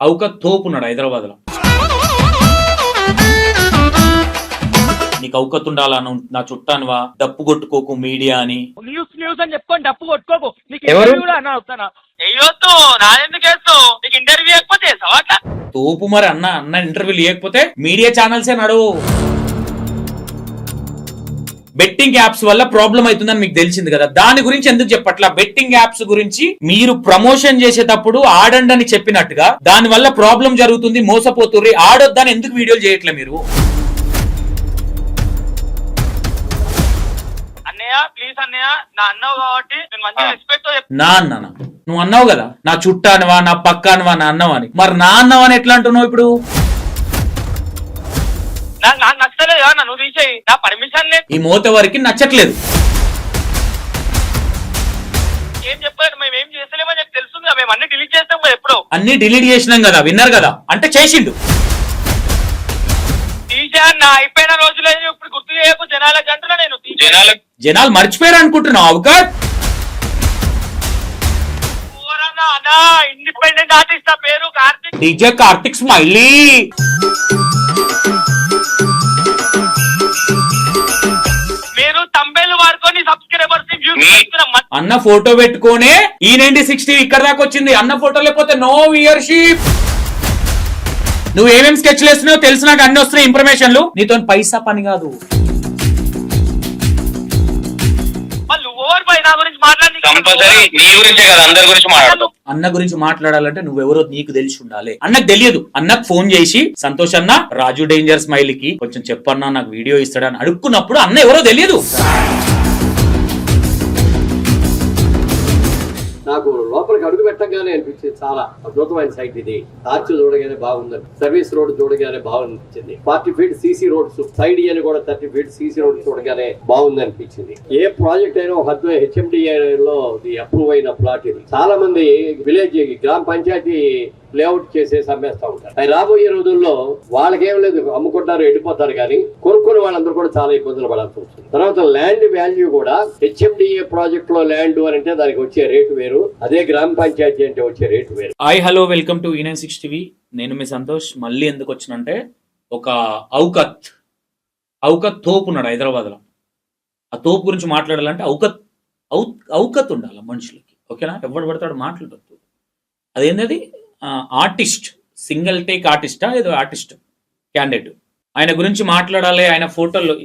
అవుక తోపున్నాడు హైదరాబాద్లో నీకు అవుకత్ ఉండాలా నువ్వు నా చుట్టానువా? డప్పు కొట్టుకోకు మీడియా అని. న్యూస్ న్యూస్ అని చెప్పుకొని డప్పు కొట్టుకోకు. నీకు ఎవరు? కూడా అన్నా వస్తానా వేయొద్దు నాదెందుకు వేస్తావు నీకు ఇంటర్వ్యూ అట్లా? తోపు మరి అన్న అన్న ఇంటర్వ్యూ లేకపోతే మీడియా ఛానల్సే నడువు. బెట్టింగ్ యాప్స్ వల్ల ప్రాబ్లం అవుతుందని మీకు తెలిసింది కదా. దాని గురించి ఎందుకు చెప్పట్లా? బెట్టింగ్ యాప్స్ గురించి మీరు ప్రమోషన్ చేసేటప్పుడు ఆడండి అని చెప్పినట్టుగా దాని వల్ల ప్రాబ్లం జరుగుతుంది మోసపోతుర్రి. ఆడొద్దని ఎందుకు వీడియోలు చేయట్లే మీరు? అన్నయ్య ప్లీజ్ అన్నయ్య నా అన్నవు కాబట్టి నేను మంచిగా రెస్పెక్ట్తో నా అన్ననా? నువ్వు అన్నావు కదా నా చుట్టానువా నా పక్కానువా నా అన్నవని మరి నా అన్నవని ఎట్లా అంటున్నావు ఇప్పుడు? నాకు నచ్చలేదు కదా నువ్వు తీసేయి. నా పర్మిషన్ లేదు. ఈ మూత వరకు నచ్చట్లేదు. ఏం చెప్పలేదు మేము ఏం చేస్తలేమని చెప్పి తెలుస్తుంది కదా మేము అన్ని డిలీట్ చేస్తాం కదా ఎప్పుడో. అన్ని డిలీట్ చేసినాం కదా విన్నారు కదా? అంటే చేసిండు. తీసా నా అయిపోయిన రోజులు ఇప్పుడు గుర్తు చేయకు జనాలకు అంటున్నా నేను జనాలకు జనాలు మర్చిపోయారు అనుకుంటున్నావు అవకాశ్? ఇండిపెండెంట్ ఆర్టిస్ట్ నా పేరు కార్తిక్. DJ Karthik smiley. అన్న ఫోటో పెట్టుకోనే ఈ నైన్టీ సిక్స్టీ ఇక్కడ దాకా వచ్చింది. అన్న ఫోటో లేకపోతే నో వ్యూయర్షిప్ నువ్వు ఏమేం స్కెచ్ వేస్తున్నావు తెలిసి నాకు అన్ని వస్తున్నాయి ఇన్ఫర్మేషన్లు నీతో పైసా పని కాదు. వాళ్ళు ఓవర్ పై నా గురించి మాట్లాడి కంపల్సరీ నీ గురించే కదా అందరి గురించి మాట్లాడతాం. అన్న గురించి మాట్లాడాలంటే నువ్వెవరో నీకు తెలిసి ఉండాలి. అన్నకు తెలియదు. అన్నకు ఫోన్ చేసి సంతోష్ అన్న రాజు డేంజర్ స్మైల్కి కొంచెం చెప్పన్నా నాకు వీడియో ఇస్తాడని అడుక్కున్నప్పుడు అన్న ఎవరో తెలియదు. అడుగు పెట్టగానే అనిపించింది చాలా. అద్భుతమైన సైట్ ఇది. ఆర్చ్ చూడగానే బాగుందని సర్వీస్ రోడ్ చూడగానే బాగుంది forty feet CC roads side అని కూడా థర్టీ ఫీట్ సీసీ రోడ్ చూడగానే బాగుంది అనిపించింది ఏ ప్రాజెక్ట్ అయినా ఒక హద్దు హెచ్ఎండిఏ అప్రూవ్ అయిన ప్లాట్ ఇది. చాలా మంది విలేజ్ గ్రామ పంచాయతీ లేఅవుట్ చేసేసి అమ్మేస్తా ఉంటారు. అవి రాబోయే రోజుల్లో వాళ్ళకేం లేదు అమ్ముకుంటారు వెళ్ళిపోతారు కానీ కొనుక్కునే వాళ్ళందరూ కూడా చాలా ఇబ్బందులు పడాల్సి వస్తుంది. తర్వాత ల్యాండ్ వాల్యూ కూడా హెచ్ఎండిఏ ప్రాజెక్ట్లో ల్యాండ్ అని అంటే దానికి వచ్చే రేటు వేరు అదే గ్రామ పంచాయతీ అంటే వచ్చే రేటు వేరు. Hi hello welcome to e nine six TV నేను మీ సంతోష్. మళ్ళీ ఎందుకు వచ్చినంటే ఒక ఔకత్ ఔకత్ తోపు ఉన్నాడు హైదరాబాద్లో. ఆ తోపు గురించి మాట్లాడాలంటే ఔకత్ ఔ ఔకత్ ఉండాలి మనుషులకి. ఓకేనా? ఎవడు పడతాడు మాట్లాడద్దు. అదేంటది ఆర్టిస్ట్ సింగిల్ టేక్ ఆర్టిస్టా? ఏదో ఆర్టిస్ట్ క్యాండిడేట్. ఆయన గురించి మాట్లాడాలి ఆయన ఫోటోలు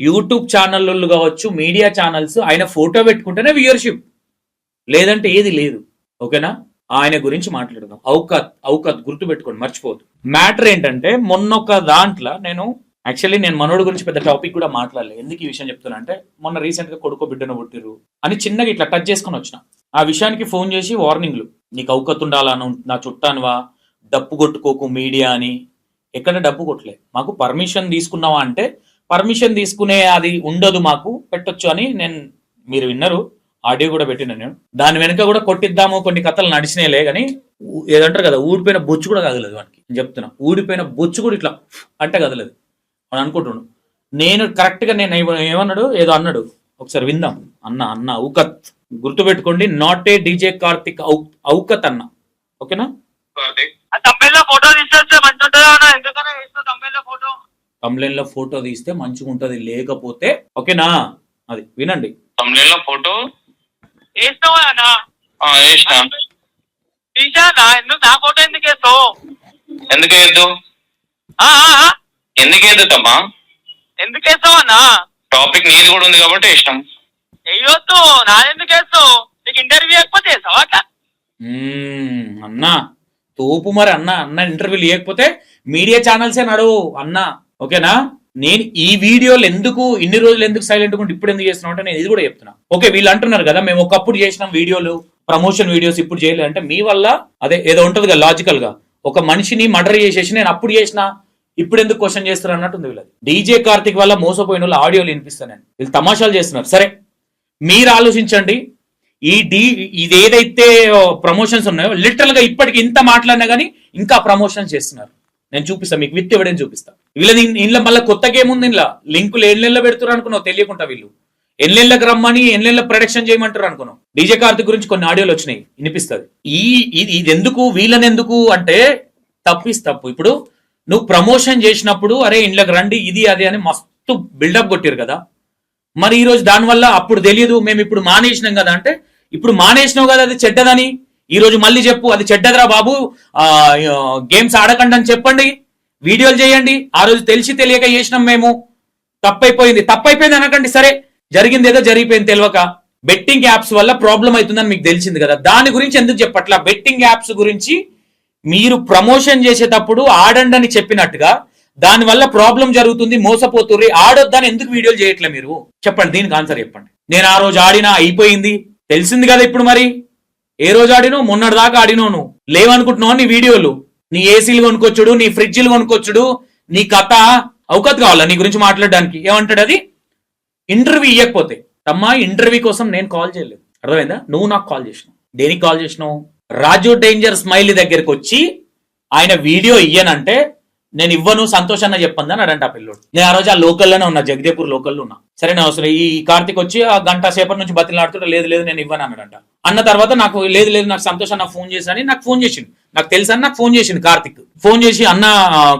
యూట్యూబ్ ఛానళ్ళు కావచ్చు మీడియా ఛానల్స్ ఆయన ఫోటో పెట్టుకుంటేనే వ్యూయర్షిప్. లేదంటే ఏది లేదు. ఓకేనా? ఆయన గురించి మాట్లాడదాం. ఔకత్ ఔకత్ గుర్తు పెట్టుకోండి మర్చిపోదు మ్యాటర్ ఏంటంటే మొన్న ఒక దాంట్లో నేను యాక్చువల్లీ నేను మనోడు గురించి పెద్ద టాపిక్ కూడా మాట్లాడలేదు ఎందుకు ఈ విషయం చెప్తున్నా అంటే మొన్న రీసెంట్గా కొడుకో బిడ్డను పుట్టిరు అని చిన్నగా ఇట్లా టచ్ చేసుకొని వచ్చిన. ఆ విషయానికి ఫోన్ చేసి వార్నింగ్లు నీకు ఔకత్ నా చుట్టానువా? డప్పు కొట్టుకోకు మీడియా అని. ఎక్కడ డబ్బు కొట్టలే. మాకు పర్మిషన్ తీసుకున్నావా అంటే పర్మిషన్ తీసుకునే అది ఉండదు మాకు పెట్టొచ్చు అని నేను మీరు విన్నారు. ఆడియో కూడా పెట్టిన నేను. దాని వెనుక కూడా కొట్టిద్దాము కొన్ని కథలు నడిచినాయిలే కానీ ఏదంటారు కదా ఊడిపోయిన బొచ్చు కూడా కదలదు వానికి. చెప్తున్నా ఊడిపోయిన బొచ్చు కూడా ఇట్లా అంటే కదలదు. అని అనుకుంటున్నాడు నేను కరెక్ట్గా నేను ఏమ- ఏమన్నాడు? ఏదో అన్నాడు. ఒకసారి విందాం. అన్న అన్న ఔకత్. గుర్తుపెట్టుకోండి నాట్ ఏ డీజే కార్తిక్ ఔకత్ అన్న. ఓకేనా? కంప్లైన్లో ఫోటో తీస్తే మంచిగా ఉంటది లేకపోతే ఓకేనా? అది వినండి. తమిళలో ఫోటో వేస్తావా అన్న? వేసిన తీసా నా ఎందుకు? నా ఫోటో ఎందుకు వేస్తావు? ఎందుకు ఆ. ఎందుకు వేస్తావు అన్న? టాపిక్ నీది కూడా ఉంది కాబట్టి ఇష్టం. వేయొద్దు నాదెందుకు వేస్తావు? నీకు ఇంటర్వ్యూ వేయకపోతే వేస్తావా అట్లా? మ్మ్, అన్నా తోపు మరి అన్న అన్న ఇంటర్వ్యూ లేకపోతే మీడియా ఛానల్సే నడవు అన్న. ఓకేనా? నేను ఈ వీడియోలు ఎందుకు ఇన్ని రోజులు ఎందుకు సైలెంట్ ఉండి ఇప్పుడు ఎందుకు చేస్తున్నావు అంటే నేను ఇది కూడా చెప్తున్నా. ఓకే వీళ్ళు అంటున్నారు కదా మేము ఒకప్పుడు చేసినాం వీడియోలు ప్రమోషన్ వీడియోస్ ఇప్పుడు చేయలేదు అంటే మీ వల్ల అదే ఏదో ఉంటది కదా లాజికల్గా. ఒక మనిషిని మర్డర్ చేసేసి నేను అప్పుడు చేసిన ఇప్పుడు ఎందుకు క్వశ్చన్ చేస్తారు అన్నట్టుంది వీళ్ళది. డీజే కార్తిక్ వల్ల మోసపోయిన వాళ్ళు ఆడియోలు వినిపిస్తాను వీళ్ళు తమాషాలు చేస్తున్నారు. సరే మీరు ఆలోచించండి. ఈ డీ ఇది ఏదైతే ప్రమోషన్స్ ఉన్నాయో లిటరల్గా ఇప్పటికి ఇంత మాట్లాడినా గానీ ఇంకా ప్రమోషన్స్ చేస్తున్నారు. నేను చూపిస్తాను మీకు విత్ ఎవిడెన్స్ చూపిస్తా. వీళ్ళది ఇంట్లో మళ్ళీ కొత్త గేమ్ ఉంది ఇంట్లో లింకులు ఏళ్ళ పెడుతున్నారు అనుకున్నావు? తెలియకుండా వీళ్ళు. ఎన్నెళ్ళకి రమ్మని ఎన్నెళ్ళ ప్రొడక్షన్ చేయమంటారు అనుకున్నాం డీజే కార్తిక్ గురించి కొన్ని ఆడియోలు వచ్చినాయి. వినిపిస్తుంది. ఈ ఇది ఇది ఎందుకు వీళ్ళని ఎందుకు అంటే తప్పిస్ తప్పు ఇప్పుడు నువ్వు ప్రమోషన్ చేసినప్పుడు అరే ఇండ్లకు రండి ఇది అది అని మస్తు బిల్డప్ కొట్టారు కదా. మరి ఈరోజు దానివల్ల అప్పుడు తెలియదు మేము ఇప్పుడు మానేసినాం కదా అంటే ఇప్పుడు మానేసినావు కదా అది చెడ్డదని. ఈరోజు మళ్ళీ చెప్పు అది చెడ్డదిరా బాబు. గేమ్స్ ఆడకండి అని చెప్పండి. వీడియోలు చేయండి. ఆ రోజు తెలిసి తెలియక చేసినాం మేము. తప్పైపోయింది. తప్పైపోయింది అనకండి సరే. జరిగింది ఏదో జరిగిపోయింది తెలియక. బెట్టింగ్ యాప్స్ వల్ల ప్రాబ్లం అవుతుందని మీకు తెలిసింది కదా. దాని గురించి ఎందుకు చెప్పట్లా? బెట్టింగ్ యాప్స్ గురించి మీరు ప్రమోషన్ చేసేటప్పుడు ఆడండి అని చెప్పినట్టుగా దానివల్ల ప్రాబ్లం జరుగుతుంది మోసపోతుర్రి. ఆడొద్దని ఎందుకు వీడియోలు చేయట్లే మీరు? చెప్పండి దీనికి ఆన్సర్ చెప్పండి. నేను ఆ రోజు ఆడినా అయిపోయింది. తెలిసింది కదా ఇప్పుడు మరి? ఏ రోజు ఆడినో? మొన్నటి దాకా ఆడినావు నువ్వు లేవనుకుంటున్నావు నీ వీడియోలు? నీ ఏసీలు కొనుక్కొచ్చుడు నీ ఫ్రిడ్జ్లు కొనుక్కొచ్చుడు నీ కథ. అవకత్ కావాలా నీ గురించి మాట్లాడడానికి? ఏమంటాడు అది? ఇంటర్వ్యూ ఇవ్వకపోతే తమ్మా ఇంటర్వ్యూ కోసం నేను కాల్ చేయలేదు. అర్థమైందా? నువ్వు నాకు కాల్ చేసినావు. దేనికి కాల్ చేసినావు? రాజు డేంజర్ స్మైలీ దగ్గరికి వచ్చి ఆయన వీడియో ఇయ్యనంటే నేను ఇవ్వను సంతోష్ చెప్పంది అని అడంట ఆ పిల్లోడు. నేను ఆ రోజు ఆ లోకల్లోనే ఉన్నా జగదేపూర్ లోకల్లో ఉన్నా. సరే నేను అవసరం ఈ కార్తిక్ వచ్చి ఆ గంట సేపటి నుంచి బతిలాడుతుంటే లేదు లేదు నేను ఇవ్వను అన్నాడంట. అన్న తర్వాత నాకు లేదు లేదు నాకు సంతోష్ అన్న ఫోన్ చేశాను నాకు ఫోన్ చేసిండు. నాకు తెలుసు అని నాకు ఫోన్ చేసిండు కార్తిక్. ఫోన్ చేసి అన్న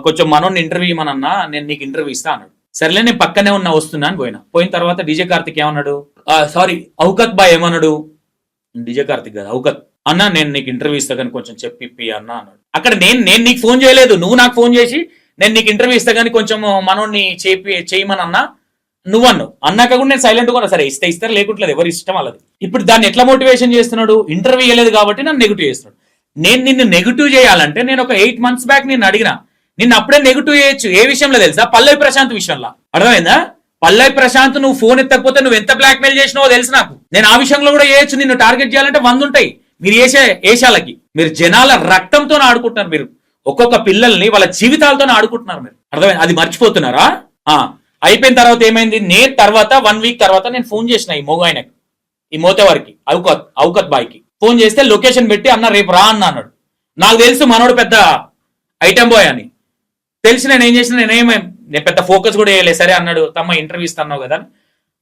కొంచెం మనోని ఇంటర్వ్యూ ఇవ్వనన్నా నేను నీకు ఇంటర్వ్యూ ఇస్తా అన్నాడు. సరేలే నేను పక్కనే ఉన్నా వస్తున్నా అని పోయినా. పోయిన తర్వాత డీజే కార్తిక్ ఏమన్నాడు? సారీ ఔకత్ బాయ్ ఏమన్నాడు? డీజే కార్తిక్ కదా ఔకత్. అన్న నేను నీకు ఇంటర్వ్యూ ఇస్తా కానీ కొంచెం చెప్పి అన్న అన్నాడు. అక్కడ నేను నేను నీకు ఫోన్ చేయలేదు నువ్వు నాకు ఫోన్ చేసి నేను నీకు ఇంటర్వ్యూ ఇస్తా కానీ కొంచెం మనోడిని చేపి చేయమని అన్నా నువ్వు అన్నావు అన్నాక కూడా నేను సైలెంట్ కూడా సరే ఇస్తే ఇస్తారు లేకుంటలేదు ఎవరి ఇష్టం వాళ్ళది. ఇప్పుడు దాన్ని ఎట్లా మోటివేషన్ చేస్తున్నాడు? ఇంటర్వ్యూ ఇవ్వలేదు కాబట్టి నన్ను నెగిటివ్ చేస్తున్నాడు. నేను నిన్ను నెగిటివ్ చేయాలంటే నేను ఒక ఎయిట్ మంత్స్ బ్యాక్ నిన్ను అడిగిన నిన్ను అప్పుడే నెగిటివ్ చేయొచ్చు. ఏ విషయంలో తెలుసా? పల్లవి ప్రశాంత్ విషయంలో. అర్థమైందా? పల్లవి ప్రశాంత్ నువ్వు ఫోన్ ఎత్తకపోతే నువ్వు ఎంత బ్లాక్మెయిల్ చేసినావో తెలుసు నాకు. నేను ఆ విషయంలో కూడా చేయొచ్చు నిన్ను టార్గెట్ చేయాలంటే వంద ఉంటాయి. మీరు వేసే ఏషాలకి మీరు జనాల రక్తంతో ఆడుకుంటున్నారు మీరు. ఒక్కొక్క పిల్లల్ని వాళ్ళ జీవితాలతో ఆడుకుంటున్నారు మీరు. అర్థమైంది? అది మర్చిపోతున్నారా? ఆ. అయిపోయిన తర్వాత ఏమైంది? నేను తర్వాత వన్ వీక్ తర్వాత నేను ఫోన్ చేసిన ఈ మొగ ఆయనకి. ఈ మోతేవారికి అవుకత్ అవుకత్ బాయ్కి. ఫోన్ చేస్తే లొకేషన్ పెట్టి అన్న రేపు రా అన్న అన్నాడు. నాకు తెలుసు మనోడు పెద్ద ఐటమ్ బాయ్ అని. తెలిసి నేను ఏం చేసిన నేనేమే నేను పెద్ద ఫోకస్ కూడా వేయలేదు సరే అన్నాడు తమ్మ ఇంటర్వ్యూ ఇస్తున్నావు కదా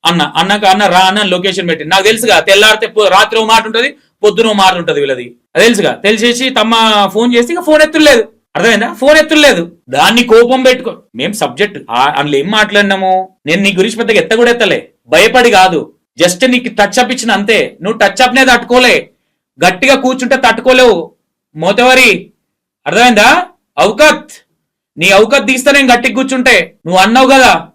అన్న అన్నాక అన్న రా అన్న లొకేషన్ పెట్టి. నాకు తెలుసుగా తెల్లారితే రాత్రి ఓ మాట ఉంటుంది. పొద్దున మాట ఉంటుంది వీళ్ళది. అది తెలుసుగా? తెలిసేసి తమ్మ ఫోన్ చేసి ఇక ఫోన్ ఎత్తులేదు. అర్థమైందా? ఫోన్ ఎత్తులేదు. దాన్ని కోపం పెట్టుకో. మేం సబ్జెక్ట్. అందులో ఏం మాట్లాడినాము? నేను నీ గురించి పెద్దగా ఎత్త కూడా ఎత్తలే. భయపడి కాదు. జస్ట్ నీకు టచ్ అప్ ఇచ్చిన అంతే. నువ్వు టచ్ అప్నే తట్టుకోలే. గట్టిగా కూర్చుంటే తట్టుకోలేవు. మోతవరి అర్థమైందా? అవకత్ నీ అవకత్ తీస్తే నేను గట్టి కూర్చుంటే నువ్వు అన్నావు కదా?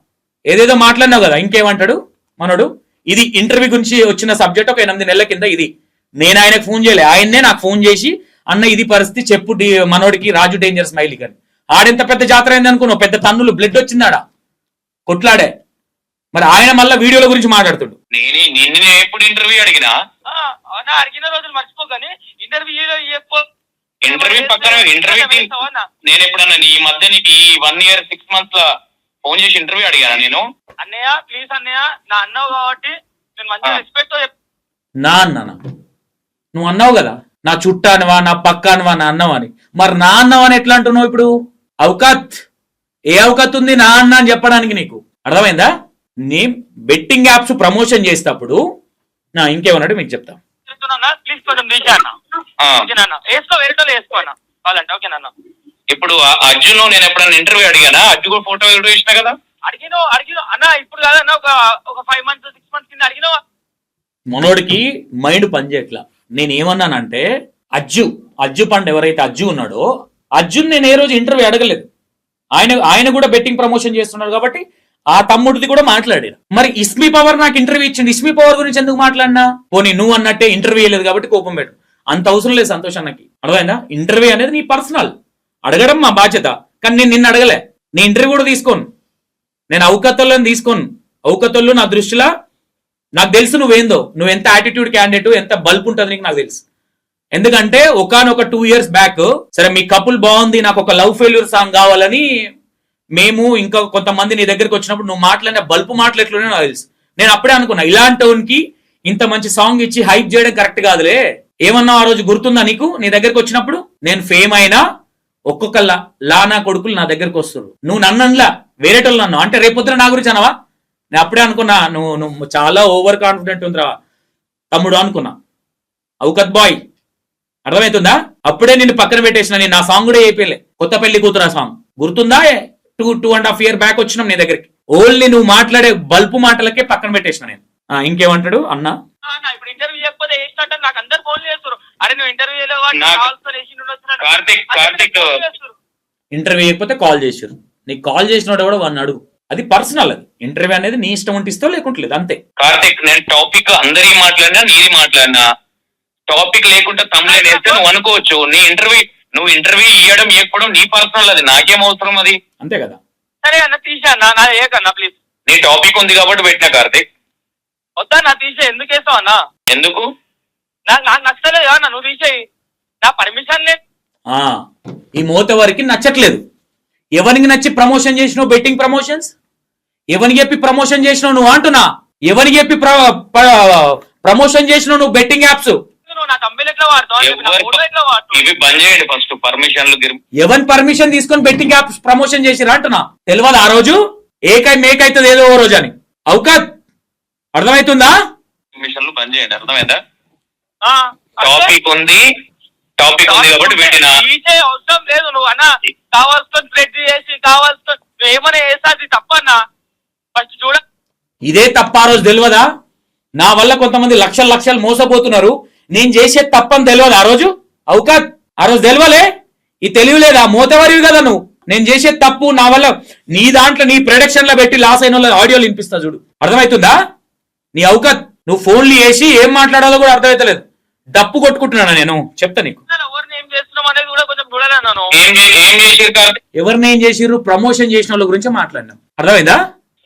ఏదేదో మాట్లాడినావు కదా? ఇంకేమంటాడు? మనోడు? ఇది ఇంటర్వ్యూ గురించి వచ్చిన సబ్జెక్ట్ ఒక ఎనిమిది నెలల కింద ఇది. నేను ఆయనకు ఫోన్ చేయలే. ఆయన్నే నాకు ఫోన్ చేసి అన్న ఇది పరిస్థితి చెప్పు డి- మనోడికి రాజు డేంజర్ స్మైలీ కానీ ఆడెంత పెద్ద జాతర అయింది అనుకున్నావు? పెద్ద తన్నులు బ్లడ్ వచ్చిందాడా? కొట్లాడే. మరి ఆయన మళ్ళీ వీడియోల గురించి మాట్లాడుతుండు. నేను నిన్ను నేను ఎప్పుడు ఇంటర్వ్యూ అడిగినా? అడిగిన రోజులు మర్చిపోగానే ఇంటర్వ్యూ చెప్పు. ఇంటర్వ్యూ పక్కన ఇంటర్వ్యూ అన్న? నేను ఎప్పుడన్నా ఈ మధ్య నీకు ఈ వన్ ఇయర్ సిక్స్ మంత్స్లో ఫోన్ చేసి ఇంటర్వ్యూ అడిగానా నేను? అన్నయ్య ప్లీజ్ అన్నయ్య నా అన్నావు కాబట్టి నేను మంచిగా ఆ. రెస్పెక్ట్తో చెప్ నా అన్నానా? నువ్వు అన్నావు కదా నా చుట్టానివా నా పక్కానివా నా అన్నవా అని మరి నా అన్నవా అని ఎట్లా అంటున్నావు ఇప్పుడు? అవకాత్. ఏ అవకాత్ ఉంది నా అన్న అని చెప్పడానికి నీకు? అర్థమైందా? నీ బెట్టింగ్ యాప్స్ ప్రమోషన్ చేసేటప్పుడు నా ఇంకేమన్నాడు మీకు చెప్తా. ప్లీజ్ కొంచెం ఇప్పుడు అర్జున్ నేను ఎప్పుడన్నా ఇంటర్వ్యూ అడిగానా? అర్జున్ కూడా ఫోటో వీడియో ఇచ్చిన కదా? అడిగినో అడిగినో. అన్న ఇప్పుడు కాదన్న ఒక ఒక ఫైవ్ మంత్స్ సిక్స్ మంత్స్ కింద అడిగినో. మనోడికి మైండ్ పనిచేయట్లా. నేను ఏమన్నానంటే అజ్జు అజ్జు పండు ఎవరైతే అజ్జు ఉన్నాడో అర్జున్ నేను ఏ రోజు ఇంటర్వ్యూ అడగలేదు. ఆయన ఆయన కూడా బెట్టింగ్ ప్రమోషన్ చేస్తున్నాడు కాబట్టి ఆ తమ్ముడిది కూడా మాట్లాడారు మరి ఇస్మి పవర్ నాకు ఇంటర్వ్యూ ఇచ్చింది ఇస్మి పవర్ గురించి ఎందుకు మాట్లాడినా? పోనీ నువ్వు అన్నట్టే ఇంటర్వ్యూ లేదు కాబట్టి కోపం పెట్టు. అంత అవసరం లేదు సంతోష్ అన్నకి. అర్థమైందా? ఇంటర్వ్యూ అనేది నీ పర్సనల్ అడగడం మా బాధ్యత. కానీ నేను నిన్ను అడగలే. నీ ఇంటర్వ్యూ కూడా తీసుకోను. నేను అవకతలను తీసుకోను. అవకతలు నా దృష్టిలో నాకు తెలుసు నువ్వేందో నువ్వు ఎంత యాటిట్యూడ్ క్యాండిడేట్ ఎంత బల్బ్ ఉంటుంది నీకు నాకు తెలుసు. ఎందుకంటే ఒకనొక టూ ఇయర్స్ బ్యాక్ సరే మీ కపుల్ బాగుంది నాకు ఒక లవ్ ఫెయిల్యూర్ సాంగ్ కావాలని మేము ఇంకా కొంతమంది నీ దగ్గరికి వచ్చినప్పుడు నువ్వు మాట్లాడిన బల్పు మాటలు ఎట్లున్నాయో నాకు తెలుసు. నేను అప్పుడే అనుకున్నా ఇలాంటి ఇంత మంచి సాంగ్ ఇచ్చి హైప్ చేయడం కరెక్ట్ కాదులే. ఏమన్నా ఆ రోజు గుర్తుందా నీకు? నీ దగ్గరకు వచ్చినప్పుడు నేను ఫేమ్ అయినా ఒక్కొక్క లానా కొడుకులు నా దగ్గరకు వస్తారు నువ్వు నన్నలా వేరేటోళ్ళు నన్ను అంటే రేపొద్దున నా గురించి అనవా? నేను అప్పుడే అనుకున్నా నువ్వు నువ్వు చాలా ఓవర్ కాన్ఫిడెంట్ ఉందిరా. తమ్ముడు అనుకున్నా. అవుకత్ బాయ్ అర్థమవుతుందా అప్పుడే నిన్ను పక్కన పెట్టేసిన నేను నా సాంగ్ కూడా అయిపోయలే కొత్త పెళ్ళి కూతురు ఆ సాంగ్ గుర్తుందా? Two two and half year back వచ్చినాం నీ దగ్గరికి. ఓన్లీ నువ్వు మాట్లాడే బల్పు మాటలకే పక్కన పెట్టేసిన నేను. ఇంకేమంటాడు అన్న? ఇప్పుడు ఇంటర్వ్యూ చేయకపోతే వేసినట్టు నాకు అందరు ఫోన్ చేస్తారు అరే నువ్వు ఇంటర్వ్యూ నాకు- కార్తీక్, కార్తీక్. ఇంటర్వ్యూ చేయకపోతే కాల్ చేసారు నీకు కాల్ చేసినోడు కూడా వాడిని అడుగు. అది పర్సనల్ అది. ఇంటర్వ్యూ అనేది నీ ఇష్టం ఉంటే ఇస్తావు లేకుంటే లేదు. అంతే. కార్తిక్ నేను టాపిక్ అందరి మాట్లాడినా నీది మాట్లాడినా. టాపిక్ లేకుండా తమ్ముడు వేస్తే నువ్వు అనుకోవచ్చు నీ ఇంటర్వ్యూ నువ్వు ఇంటర్వ్యూ ఇవ్వడం ఇవ్వకపోవడం నీ పర్సనల్ అది నాకేం అవసరం అది? అంతే కదా. సరే అన్న తీసే అన్న నా ఏకన్నా ప్లీజ్ నీ టాపిక్ ఉంది కాబట్టి పెట్టిన కార్తిక్. వద్దా నా తీసే ఎందుకు వేస్తావు అన్న? ఎందుకు? నాకు నాకు నచ్చలేదు అన్న నువ్వు తీసేయి. నా పర్మిషన్ లేదు. ఆ ఈ మూత వరకు నచ్చట్లేదు. ఎవరికి నచ్చి ప్రమోషన్ చేసినావు బెట్టింగ్ ప్రమోషన్స్ ఎవరికి చెప్పి ప్రమోషన్ చేసినావు నువ్వు అంటున్నా? ఎవరికి చెప్పి ప్రమోషన్ చేసినావు నువ్వు బెట్టింగ్ యాప్స్? ఇవి బంద్ చేయండి ఫస్ట్ పర్మిషన్లు ఎవరి పర్మిషన్ తీసుకొని బెట్టింగ్ యాప్స్ ప్రమోషన్ చేసిరా అంటున్నా? తెలియదు ఆ రోజు? ఏకై మేకైతుంది ఏదో ఓ రోజు అని. అవుకాద్ అర్థమవుతుందా పర్మిషన్లు బంద్ చేయండి అర్థమైందా? టాపిక్ ఉంది టాపిక్ ఉంది కాబట్టి పెట్టిన. తీసే అవసరం లేదు నువ్వు అన్న. కావాల్సిన చేసి కావాల్సిన ఏమైనా వేస్తా అది తప్పన్నా. ఇదే తప్ప ఆ రోజు తెలియదా నా వల్ల కొంతమంది లక్షల లక్షలు మోసపోతున్నారు. నేను చేసే తప్పని తెలియదు ఆ రోజు? అవుకాద్ ఆ రోజు తెలియలే ఈ తెలియలేదా మోతవరివి కదా నువ్వు. నేను చేసే తప్పు నా వల్ల నీ దాంట్లో నీ ప్రొడక్షన్లో పెట్టి లాస్ అయిన వాళ్ళ ఆడియోలు వినిపిస్తా చూడు. అర్థమవుతుందా? నీ అవుకత్ నువ్వు ఫోన్లు చేసి ఏం మాట్లాడాలో కూడా అర్థమవుతలేదు డప్పు కొట్టుకుంటున్నాను నేను? చెప్తా నీకు. ఎవరిని ఏం చేసిర్రు? ప్రమోషన్ చేసిన వాళ్ళ గురించి మాట్లాడినాం. అర్థమైందా?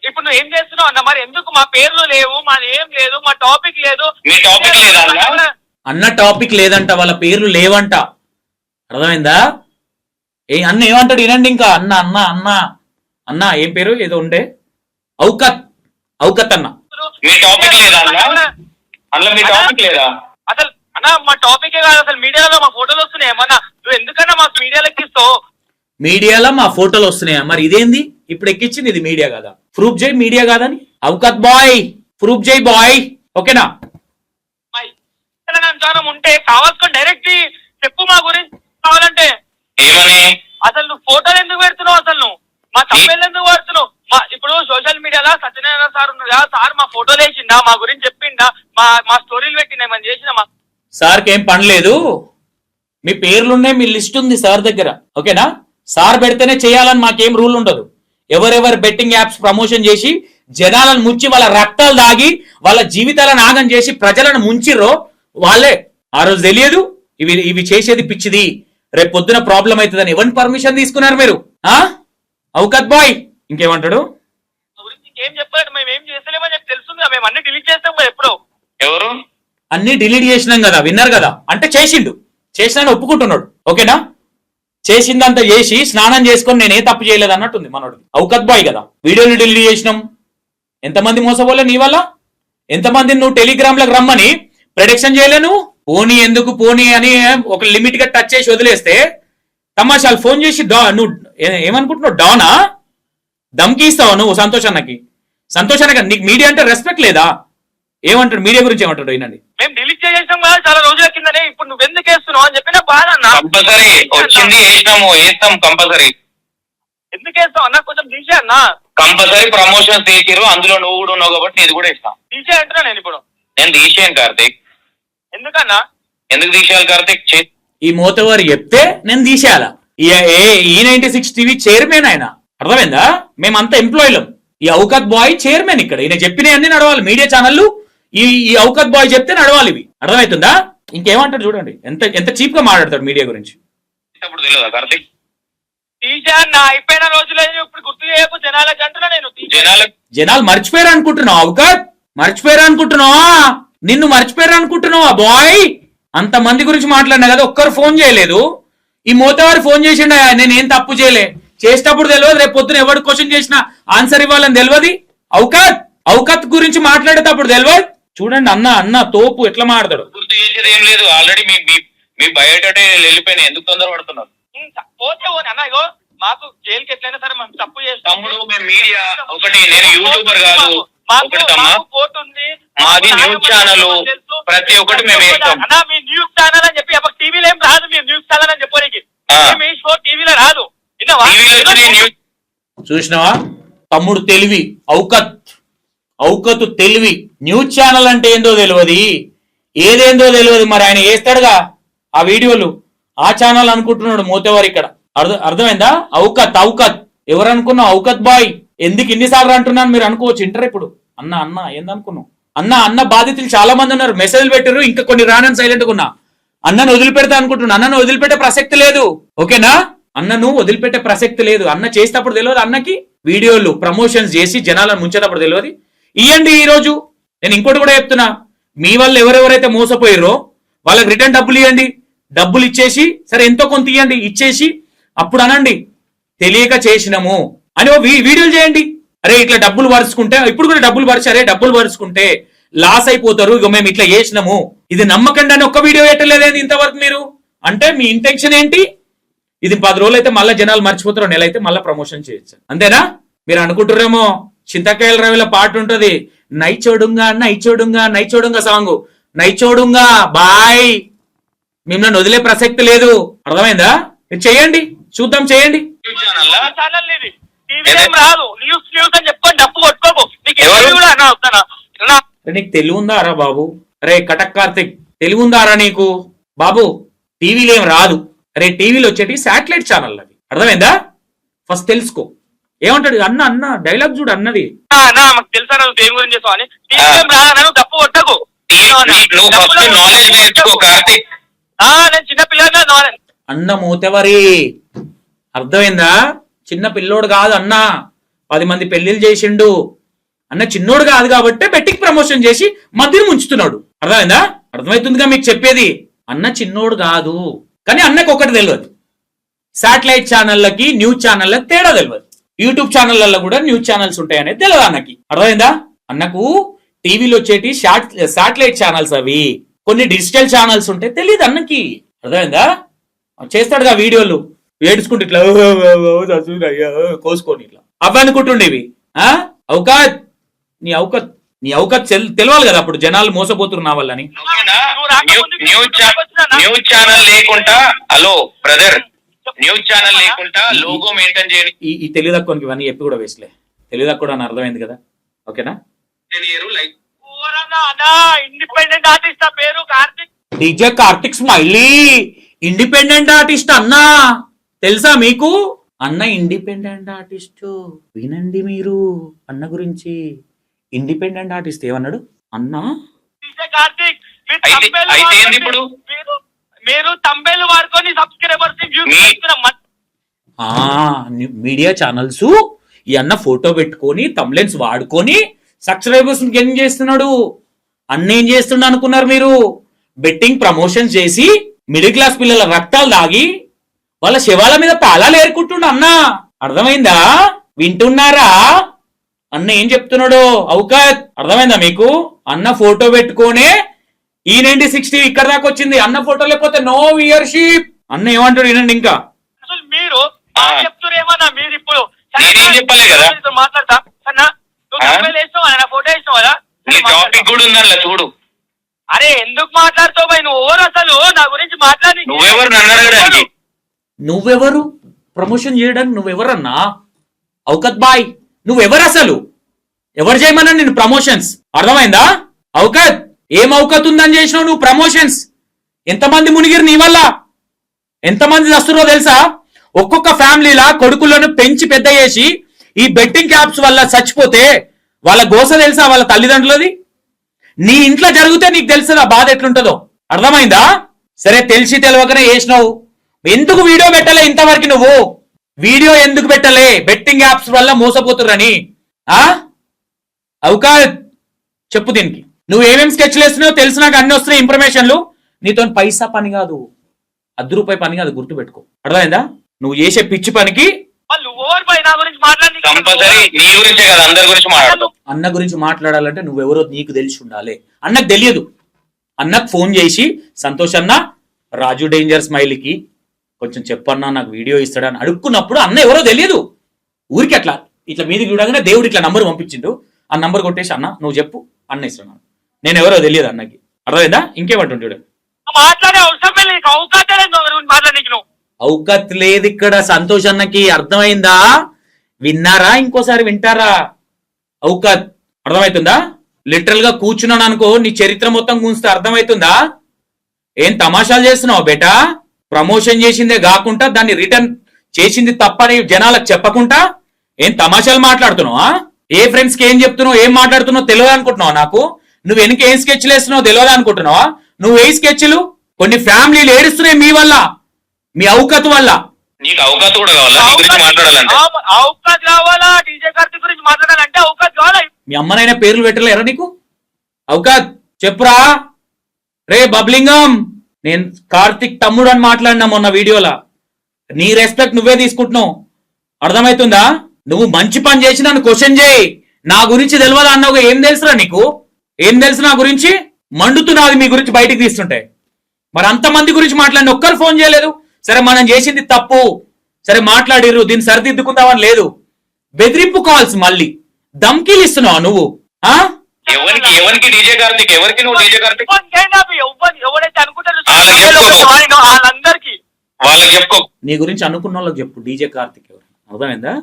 ఇప్పుడు నువ్వు ఏం చేస్తున్నావు అన్న మరి? ఎందుకు? మా పేర్లు లేవు మాది ఏం లేదు మా టాపిక్ లేదు. మీ టాపిక్ లేదా అన్న? టాపిక్ లేదంట వాళ్ళ పేర్లు లేవంట. అర్థమైందా? ఏ అన్న ఏమంటాడు? వినండి ఇంకా. అన్న అన్న అన్న. అన్న ఏం పేరు? ఏదో ఉండే. ఔకత్. ఔకత్ అన్న. మీ టాపిక్ లేదా అన్న? మీ టాపిక్ లేదా? అసలు అన్న మా టాపికే కాదు. అసలు మీడియాలో మా ఫోటోలు వస్తున్నాయి. ఏమన్నా నువ్వు ఎందుకన్నా మాకు మీడియాలో ఎక్కిస్తావు మీడియాలో మా ఫోటోలు వస్తున్నాయా? మరి ఇదేంది? ఇప్పుడు ఎక్కించింది ఇది మీడియా కదా? ప్రూఫ్ చేయి మీడియా కాదని? ఔకత్ బాయ్! ప్రూఫ్ చేయి బాయ్! ఓకేనా? ఉంటే కావాల్సుకొని డైరెక్ట్ చెప్పు మా గురించి కావాలంటే. ఏమని? అసలు నువ్వు ఫోటోలు ఎందుకు పెడుతున్నావు అసలు నువ్వు? మా తమ్ముళ్ళు ఎందుకు పెడుతున్నావు మా ఇప్పుడు సోషల్ మీడియాలో సత్యనారాయణ సార్ ఉన్నాడా సార్ మా ఫోటోలు వేసిండా? మా గురించి చెప్పిండా? మా మా స్టోరీలు పెట్టిండా? మనం చేసిన మా? సార్కి ఏం పని లేదు. మీ పేర్లున్నాయి మీ లిస్ట్ ఉంది సార్ దగ్గర. ఓకేనా? సార్ పెడితేనే చేయాలని మాకేం రూల్ ఉండదు. ఎవరెవరు బెట్టింగ్ యాప్స్ ప్రమోషన్ చేసి జనాలను ముంచి వాళ్ళ రక్తాలు దాగి వాళ్ళ జీవితాలను ఆగం చేసి ప్రజలను ముంచిర్రో వాళ్ళే. ఆ రోజు తెలియదు ఇవి ఇవి చేసేది పిచ్చిది. రేపు పొద్దున ప్రాబ్లం అవుతుందని ఎవరిని పర్మిషన్ తీసుకున్నారు మీరు? ఆ? అవుకత్ బాయ్ ఇంకేమంటాడు? ఏం మేము ఏం చేస్తలేమని చెప్పి తెలుస్తుంది కదా, మేము అన్ని డిలీట్ చేస్తాం ఎప్పుడో. ఎవరు? అన్ని డిలీట్ చేసినాం కదా విన్నారు కదా. అంటే చేసిండు. చేసినా ఒప్పుకుంటున్నాడు. ఓకేనా? చేసిందంతా చేసి స్నానం చేసుకొని నేను తప్పు చేయలేదు అన్నట్టుంది మనోడు అవుకత్ బాయ్ కదా. వీడియోలు డిలీట్ చేసినాం. ఎంతమంది మోసపోలే నీ వల్ల? ఎంతమంది నువ్వు టెలిగ్రామ్లకు రమ్మని ప్రొడక్షన్ చేయలేను పోనీ ఎందుకు పోనీ అని ఒక లిమిట్గా టచ్ చేసి వదిలేస్తే తమాషాలు ఫోన్ చేసి డా నువ్వు ఏమనుకుంటున్నావు? డానా? దమ్కి ఇస్తావా నువ్వు సంతోష్ అన్నకి? సంతోష్ అన్నకి నీకు మీడియా అంటే రెస్పెక్ట్ లేదా? ఏమంటాడు? మీడియా గురించి ఏమంటాడు వినండి. మేము డిలీట్ చేసేసాం కదా చాలా రోజుల కిందనే. ఇప్పుడు నువ్వు ఎందుకు వేస్తున్నావు అని చెప్పి నాకు బాధ కంపల్సరీ వచ్చింది వేసినాము వేస్తాం కంపల్సరీ. ఎందుకు వేస్తావు? అన్న కొంచెం తీసే అన్న. కంపల్సరీ ప్రమోషన్స్ తీసిరు అందులో నువ్వు కూడా ఉన్నావు కాబట్టి ఇది కూడా ఇస్తాం తీసే అంటున్నా నేను ఇప్పుడు. నేను తీసేయను కార్తిక్. ఎందుకన్నా? ఎందుకు తీసేయాలి కార్తిక్? చే- ఈ మోతవారు చెప్తే నేను తీసేయాల. ఈ- ఏ ఈ నైన్టీ సిక్స్ టీవీ చైర్మన్ ఆయన. అర్థమైందా? మేమంతా ఎంప్లాయీలం ఈ ఔకత్ బాయ్ చైర్మన్ ఇక్కడ. ఈయన చెప్పినవి అన్ని నడవాలి. మీడియా ఛానళ్ళు ఈ ఈ ఔకత్ బాయ్ చెప్తే నడవాలి ఇవి. అర్థమవుతుందా? ఇంకేమంటాడు చూడండి. ఎంత ఎంత చీప్గా మాట్లాడతాడు మీడియా గురించి. అయిపోయిన రోజులే ఇప్పుడు గుర్తు చేయకు నేను జనాలు మర్చిపోయారు అనుకుంటున్నావు ఔకత్? మర్చిపోయారు అనుకుంటున్నావా? నిన్ను మర్చిపోయారు అనుకుంటున్నావా బాయ్? అంత మంది గురించి మాట్లాడినా కదా ఒక్కరు ఫోన్ చేయలేదు. ఈ మోతవారు ఫోన్ చేసిండ నేనేం తప్పు చేయలే. చేసేటప్పుడు తెలియదు రేపు పొద్దున ఎవడు క్వశ్చన్ చేసినా ఆన్సర్ ఇవ్వాలని తెలియదు. ఔకత్ ఔకత్ గురించి మాట్లాడేటప్పుడు తెలియదు. చూడండి అన్న అన్న తోపు ఎట్లా మాట్లాడతాడు గుర్తు చేసేది ఏం లేదు. ఆల్రెడీ మీ మీ- మీ బయోడేటా వెళ్ళిపోయినాయి ఎందుకు తొందర పడుతున్నారు ఉం, పోతే పోనీ అన్న ఇగో మాకు జైలుకి ఎట్లయినా సరే మనం తప్పు చేస్తాం. తమ్ముడు మేము మీడియా ఒకటి నేను యూట్యూబర్ కాదు. మాకు ఒకటమ్మా. మాకు కోర్టు ఉంది మాది మాకు న్యూస్ ఛానల్. తెలుసు. ప్రతి ఒక్కటి మేము వేస్తాం. అన్నా మీ న్యూస్ ఛానల్ అని చెప్పి టీవీలో ఏం రాదు మీరు న్యూస్ ఛానల్ అని చెప్పడానికి. ఆ. మీ షో టీవీలో రాదు. విన్నావా? టీవీలో వచ్చిన న్యూస్ చూసినావా? తమ్ముడు తెలివి ఔకత్. ఔకతు తెలివి. న్యూస్ ఛానల్ అంటే ఏందో తెలియదు. ఏదేందో తెలియదు. మరి ఆయన వేస్తాడుగా ఆ వీడియోలు? ఆ ఛానల్ అనుకుంటున్నాడు మోతేవారు ఇక్కడ. అర్థం అర్థమైందా? ఔకత్ ఔకత్. ఎవరు అనుకున్నావు ఔకత్ బాయ్. ఎందుకు ఇన్నిసార్లు అంటున్నాను మీరు అనుకోవచ్చు. ఇంటర్ ఇప్పుడు. అన్న అన్న ఏందనుకున్నావు? అన్న అన్న బాధితులు చాలా మంది ఉన్నారు. మెసేజ్లు పెట్టారు ఇంకా కొన్ని రానని సైలెంట్ ఉన్నా. అన్నను వదిలిపెడతా అనుకుంటున్నా. అన్నను వదిలిపెట్టే ప్రసక్తి లేదు. ఓకేనా? అన్నను వదిలిపెట్టే ప్రసక్తి లేదు. అన్న చేసేటప్పుడు తెలియదు అన్నకి. వీడియోలు ప్రమోషన్స్ చేసి జనాలను ముంచేటప్పుడు తెలియదు. ఇవ్వండి ఈరోజు. నేను ఇంకోటి కూడా చెప్తున్నా. మీ వల్ల ఎవరెవరైతే మోసపోయారో వాళ్ళకి రిటర్న్ డబ్బులు ఇవ్వండి డబ్బులు ఇచ్చేసి సరే ఎంతో కొంత ఇవ్వండి ఇచ్చేసి అప్పుడు అనండి తెలియక చేసినాము అని ఓ వీ- వీడియోలు చేయండి. అరే ఇట్లా డబ్బులు పరుచుకుంటే ఇప్పుడు కూడా డబ్బులు పరిచి అరే డబ్బులు పరుచుకుంటే లాస్ అయిపోతారు. ఇక మేము ఇట్లా చేసినాము. ఇది నమ్మకండి అని ఒక్క వీడియో పెట్టలేదేంది ఇంతవరకు మీరు? అంటే మీ ఇంటెన్షన్ ఏంటి? ఇది పది రోజులు అయితే మళ్ళీ జనాలు మర్చిపోతారు నెల అయితే మళ్ళీ ప్రమోషన్ చేయొచ్చు. అంతేనా? మీరు అనుకుంటారేమో చింతకాయల రవిలో పాట ఉంటది. నైచోడుంగా నైచోడుంగా నైచోడుంగా సాంగ్. నైచోడుంగా బాయ్. మిమ్మల్ని వదిలే ప్రసక్తి లేదు. అర్థమైందా? చేయండి. చూద్దాం చేయండి. నీకు తెలివి ఉందా రా. బాబు? అరే కటక్ కార్తిక్ తెలివి ఉందా రా నీకు? బాబు టీవీలో ఏం రాదు. అరే టీవీలో వచ్చేటి శాటిలైట్ ఛానల్ అవి అర్థమైందా? ఫస్ట్ తెలుసుకో. ఏమంటాడు? అన్న అన్న డైలాగ్ చూడు అన్నది. తెలుసా నువ్వు దేని గురించి అని? కొట్టకు. నువ్వు ఫస్ట్ నాలెడ్జ్ నేర్చుకో కార్తీక్ ఆ, నేను చిన్న పిల్లగా అన్న మూతెవరి? అర్థమైందా? చిన్న పిల్లోడు కాదు అన్న. పది మంది పెళ్ళిళ్ళు చేసిండు. అన్న చిన్నోడు కాదు కాబట్టి బెట్టింగ్ ప్రమోషన్ చేసి మధ్యలో ముంచుతున్నాడు. అర్థమైందా? అర్థమవుతుందిగా మీకు చెప్పేది. అన్న చిన్నోడు కాదు. కానీ అన్నకు ఒకటి తెలియదు శాటిలైట్ ఛానళ్ళకి న్యూస్ ఛానళ్ళకి తేడా తెలియదు యూట్యూబ్ ఛానళ్ళల్లో కూడా న్యూస్ ఛానల్స్ ఉంటాయనేది తెలియదు అన్నకి. అర్థమైందా? అన్నకు టీవీలో వచ్చేటి షార్ట్ శాటిలైట్ ఛానల్స్ అవి. కొన్ని డిజిటల్ ఛానల్స్ ఉంటాయి తెలియదు అన్నకి. అర్థమైందా? చేస్తాడుగా వీడియోలు. ఏడుచుకుంటూ ఇట్లా ఓ, కోసుకొని ఇట్లా. అవి అనుకుంటుండేవి. ఆ? అవకాత్ నీ అవకాత్ నీ అవకత్ తెల్- తెలవాలి కదా అప్పుడు జనాలు మోసపోతున్నా వాళ్ళని న్యూస్ న్యూస్ ఛానల్ లేకుండా హలో బ్రదర్ న్యూస్ ఛానల్ లేకుండా లోగో మెయింటైన్ చేయని ఈ ఈ తెలివి తక్కువకి ఇవన్నీ చెప్పి కూడా వేసలే తెలివి తక్కువ అని అర్థమైంది కదా. ఓకేనా? లైక్ ఊరన్నా, అన్నా ఇండిపెండెంట్ ఆర్టిస్ట్ ఆ పేరు Karthik? DJ Karthik smiley! Independent artist అన్నా! తెలుసా మీకు? అన్న ఇండిపెండెంట్ ఆర్టిస్ట్ వినండి మీరు అన్న గురించి. ఇండిపెండెంట్ ఆర్టిస్ట్ ఏమన్నాడు? అన్నా? కార్తిక్ ఇప్పుడు? మీరు- తంబేలు వాడుకొని సబ్స్క్రైబర్స్ మీడియా ఛానల్స్ ఈ అన్న ఫోటో పెట్టుకొని తమ్లెన్స్ వాడుకొని సబ్స్క్రైబర్స్ ఏం చేస్తున్నాడు? అన్న ఏం చేస్తుండ అనుకున్నారు మీరు? బెట్టింగ్ ప్రమోషన్స్ చేసి మిడిల్ క్లాస్ పిల్లల రక్తాలు దాగి వాళ్ళ శవాల మీద పాలాలు ఏరుకుంటుండ అన్న. అర్థమైందా? వింటున్నారా? అన్న ఏం చెప్తున్నాడు? అవుకత్ అర్థమైందా మీకు? అన్న ఫోటో పెట్టుకోనే ఈ నైన్టీ సిక్స్టీ? ఇక్కడ దాకా వచ్చింది. అన్న ఫోటో లేకపోతే నో వియర్షిప్ అన్న ఏమంటాడు వినండి ఇంకా? అసలు మీరు ఆ. చెప్తున్నారు ఏమన్నా మీరు ఇప్పుడు. నేనేం చెప్పలే కదా. మాట్లాడతా. అన్నా నువ్వు ఆ? తంబేలు వేసినావు నా ఫోటో వేసినావు కదా నీ నేను మాట్లాడతా. టాపిక్ కూడా ఉందన్న చూడు. అరే ఎందుకు మాట్లాడుతావు భయ్ నువ్వు ఎవరు అసలు? నా గురించి మాట్లాడి. నువ్వెవరు నన్ను నువ్వెవరు? ప్రమోషన్ చేయడానికి నువ్వెవరన్నా? ఔకత్ బాయ్ నువ్వెవరు అసలు? ఎవరు చేయమన్నా నిన్ను ప్రమోషన్స్? అర్థమైందా? ఔకత్! ఏం ఔకత్ చేసినావు నువ్వు? ప్రమోషన్స్ ఎంతమంది మునిగిరు నీ వల్ల? ఎంతమంది వస్తురో తెలుసా? ఒక్కొక్క ఫ్యామిలీలా కొడుకులను పెంచి పెద్ద చేసి ఈ బెట్టింగ్ క్యాప్స్ వల్ల చచ్చిపోతే వాళ్ళ గోస తెలుసా వాళ్ళ తల్లిదండ్రులది? నీ ఇంట్లో జరిగితే నీకు తెలుస్తుందా? బాధ ఎట్లుంటుందో? అర్థమైందా? సరే తెలిసి తెలియకనే చేసినావు. ఎందుకు వీడియో పెట్టలే ఇంతవరకు నువ్వు? వీడియో ఎందుకు పెట్టలే? బెట్టింగ్ యాప్స్ వల్ల మోసపోతుర్రని. ఆ? అవుకా చెప్పు దీనికి. నువ్వు ఏమేం స్కెచ్లు వేస్తున్నావు తెలుసు నాకు అన్ని వస్తున్నాయి ఇన్ఫర్మేషన్లు నీతో పైసా పని కాదు. అర్ధ రూపాయి పని కాదు గుర్తుపెట్టుకో అర్థమైందా? నువ్వు చేసే పిచ్చి పనికి వాళ్ళు ఓవర్ భయ్ నా గురించి మాట్లాడి కంపల్సరీ నీ గురించే కదా అందరి గురించి మాట్లాడతావు అన్న గురించి మాట్లాడాలంటే నువ్వెవరో నీకు తెలిసి ఉండాలి. అన్నకు తెలియదు. అన్నకు ఫోన్ చేసి సంతోష్ అన్న రాజు డేంజర్ స్మైల్కి కొంచెం చెప్పన్నా నాకు వీడియో ఇస్తాడని అడుక్కున్నప్పుడు అన్న ఎవరో తెలియదు. ఊరికి అట్లా ఇట్లా మీదకి చూడగానే దేవుడు ఇట్లా నంబర్ పంపించిండు. ఆ నంబర్ కొట్టేసి అన్న నువ్వు చెప్పు అన్న ఇస్తున్నాను నేను ఎవరో తెలియదు అన్నకి. అర్థమైందా? మాట్లాడే అవసరం లేదు నువ్వు ఔకత్ లేదు ఇక్కడ సంతోష్ అన్నకి అర్థమైందా? విన్నారా? ఇంకోసారి వింటారా? ఔకత్ అర్థమవుతుందా లిటరల్గా కూర్చున్నాను అనుకో నీ చరిత్ర మొత్తం గుంస్తే అర్థమవుతుందా ఏం తమాషాలు చేస్తున్నావు బేటా? ప్రమోషన్ చేసిందే కాకుండా దాన్ని రిటర్న్ చేసింది తప్పని జనాలకు చెప్పకుండా ఏం తమాషాలు మాట్లాడుతున్నావా ఏ ఫ్రెండ్స్కి ఏం చెప్తున్నావు ఏం మాట్లాడుతున్నావు తెలియదు అనుకుంటున్నావు నాకు? నువ్వు వెనక ఏం స్కెచ్లు వేస్తున్నావు తెలియదు అనుకుంటున్నావా? నువ్వు ఏ స్కెచ్లు కొన్ని ఫ్యామిలీలు ఏడుస్తున్నాయి మీ వల్ల మీ ఔకత్ వల్ల. నీకు అవకాశం కూడా కావాలా? నీ గురించి మాట్లాడాలంటే. అవకాశం కావాలా? డీజే కార్తీక్ గురించి మాట్లాడాలంటే అవకాశం కావాలా? మీ అమ్మనైనా పేర్లు పెట్టలేరా నీకు? ఔకత్ చెప్పురా. రే బబ్లింగం. నేను కార్తిక్ తమ్ముడు అని మాట్లాడినా మొన్న వీడియోలా. నీ రెస్పెక్ట్ నువ్వే తీసుకుంటున్నావు. అర్థమవుతుందా నువ్వు మంచి పని చేసి నన్ను క్వశ్చన్ చేయి. నా గురించి తెలియదు అన్నావు ఏం తెలుసురా నీకు? ఏం తెలుసు నా గురించి? మండుతున్నది మీ గురించి బయటికి తీస్తుంటే. మరి అంతమంది గురించి మాట్లాడిన ఒక్కరు ఫోన్ చేయలేదు. సరే మనం చేసింది తప్పు. సరే మాట్లాడిర్రు దీన్ని సరిదిద్దుకుందామని లేదు. బెదిరింపు కాల్స్ మళ్ళీ. ధమ్కీలు ఇస్తున్నావు నువ్వు? ఆ? ఎవరికి ఎవరికి డీజే కార్తిక్ ఎవరికి నువ్వు డీజే కార్తిక్? ఎవరికైనా ఎవరు- ఎవరైతే అనుకుంటారో వాళ్ళకి చెప్పుకో. ఆయన వాళ్ళందరికీ. వాళ్ళకి చెప్పుకో. నీ గురించి అనుకున్న వాళ్ళకి చెప్పు. డీజే కార్తిక్ ఎవరు? అర్థమైందా?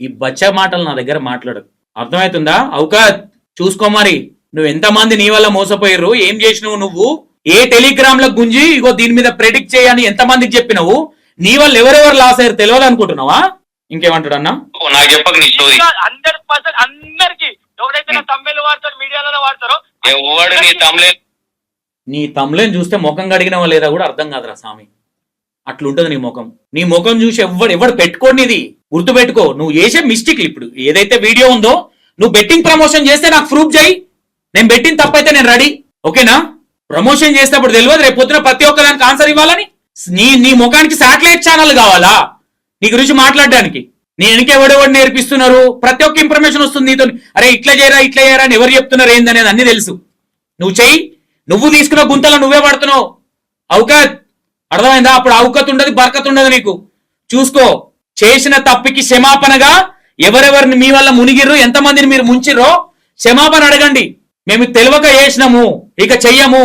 ఈ బచ్చా మాటలు నా దగ్గర మాట్లాడదు అర్థమవుతుందా అవకాత్ చూసుకో మరి నువ్వు ఎంతమంది నీ వల్ల మోసపోయారు? ఏం చేసినావు నువ్వు? ఏ టెలిగ్రామ్లో గుంజి ఇగో దీని మీద ప్రెడిక్ట్ చేయని ఎంతమందికి చెప్పినావు? నీ వల్ల ఎవరెవరు లాస్ అయ్యారు తెలియదు అనుకుంటున్నావా ఇంకేమంటాడు అన్న? నాకు చెప్పక నీ స్టోరీ హండ్రెడ్ పర్సెంట్ అందరికి ఎవరైతే నా తమిళ వాడతారో మీడియాలో వాడతారో ఎవడు నీ తమ్లే నీ తమ్ములేని చూస్తే ముఖం కడిగినవా లేదా కూడా అర్థం కాదురా స్వామి అట్లుంటది నీ ముఖం. నీ ముఖం చూసి ఎవడు ఎవడు పెట్టుకోండి ఇది గుర్తు పెట్టుకో నువ్వు చేసే మిస్టేక్ ఇప్పుడు. ఏదైతే వీడియో ఉందో నువ్వు బెట్టింగ్ ప్రమోషన్ చేస్తే నాకు ప్రూఫ్ చేయి. నేను బెట్టింగ్ తప్పైతే నేను రెడీ ఓకేనా? ప్రమోషన్ చేసేటప్పుడు తెలియదు రేపు పొద్దున ప్రతి ఒక్కదానికి ఆన్సర్ ఇవ్వాలని. నీ నీ ముఖానికి శాటిలైట్ ఛానల్ కావాలా? నీ గురించి మాట్లాడడానికి. నీ వెనక ఎవడెవడు నేర్పిస్తున్నారు? ప్రతి ఒక్క ఇన్ఫర్మేషన్ వస్తుంది నీతో. అరే ఇట్లా చేయరా ఇట్లా చేయరా అని ఎవరు చెప్తున్నారు ఏందనేది అన్ని తెలుసు. నువ్వు చెయ్యి. నువ్వు తీసుకున్న గుంతలో నువ్వే పడుతున్నావు. అవకత్. అర్థమైందా? అప్పుడు అవకత్ ఉండదు బరకత్ ఉండదు నీకు. చూసుకో. చేసిన తప్పికి క్షమాపణగా ఎవరెవరిని మీ వల్ల మునిగిర్రు ఎంతమందిని మీరు ముంచిర్రో క్షమాపణ అడగండి. మేము తెలియక చేసినాము ఇక చెయ్యము.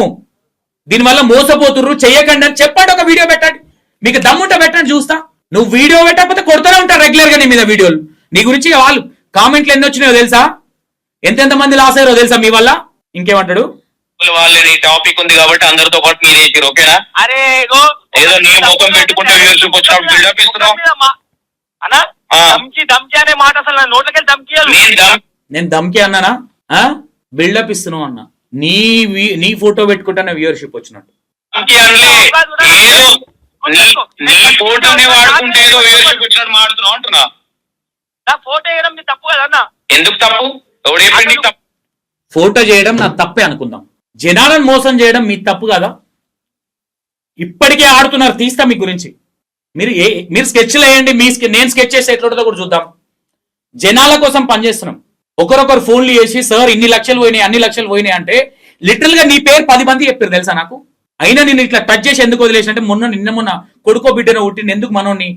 దీనివల్ల మోసపోతుర్రు చెయ్యకండి అని చెప్పండి ఒక వీడియో పెట్టండి. మీకు దమ్ముంటే పెట్టండి చూస్తా. నువ్వు వీడియో పెట్టకపోతే కొడుతూనే ఉంటారు రెగ్యులర్గా నీ మీద వీడియోలు. నీ గురించి వాళ్ళు కామెంట్లు ఎన్ని వచ్చినాయో తెలుసా? ఎంతెంత మంది లాస్ అయ్యారో తెలుసా మీ వల్ల? ఇంకేమంటాడు? వాళ్ళే నీ టాపిక్ ఉంది కాబట్టి అందరితో పాటు మీరు చేసారు ఓకేనా? అరే ఏదో నీ ముఖం పెట్టుకుంటే వచ్చినప్పుడు build-up ఇస్తున్నావు. అన్నా ఆ. ధమ్కి ధమ్కి అనే మాట అసలు నా నోట్లకెళ్ళి ధమ్కి నేను దమ్ నేను దమ్కి అన్నానా? ఆ? బిల్డప్ ఇస్తున్నావు అన్న. నీ నీ ఫోటో పెట్టుకుంటే వ్యూవర్షిప్ వచ్చినట్టు. ఫోటో చేయడం నా తప్పే అనుకుందాం. జనాలను మోసం చేయడం మీ తప్పు కదా? ఇప్పటికే ఆడుతున్నారు తీస్తా మీ గురించి. మీరు ఏ మీరు స్కెచ్లు వేయండి మీ నేను స్కెచ్ చేస్తే ఎట్లుంటుందో కూడా చూద్దాం. జనాల కోసం పనిచేస్తున్నాం. ఒకరొకరు ఫోన్లు చేసి సార్ ఇన్ని లక్షలు పోయినాయి అన్ని లక్షలు పోయినాయి అంటే లిటరల్గా నీ పేరు పది మంది చెప్పారు తెలుసా నాకు? అయినా నేను ఇట్లా టచ్ చేసి ఎందుకు వదిలేసి అంటే మొన్న నిన్న మొన్న కొడుకో బిడ్డను పుట్టిన ఎందుకు మనోని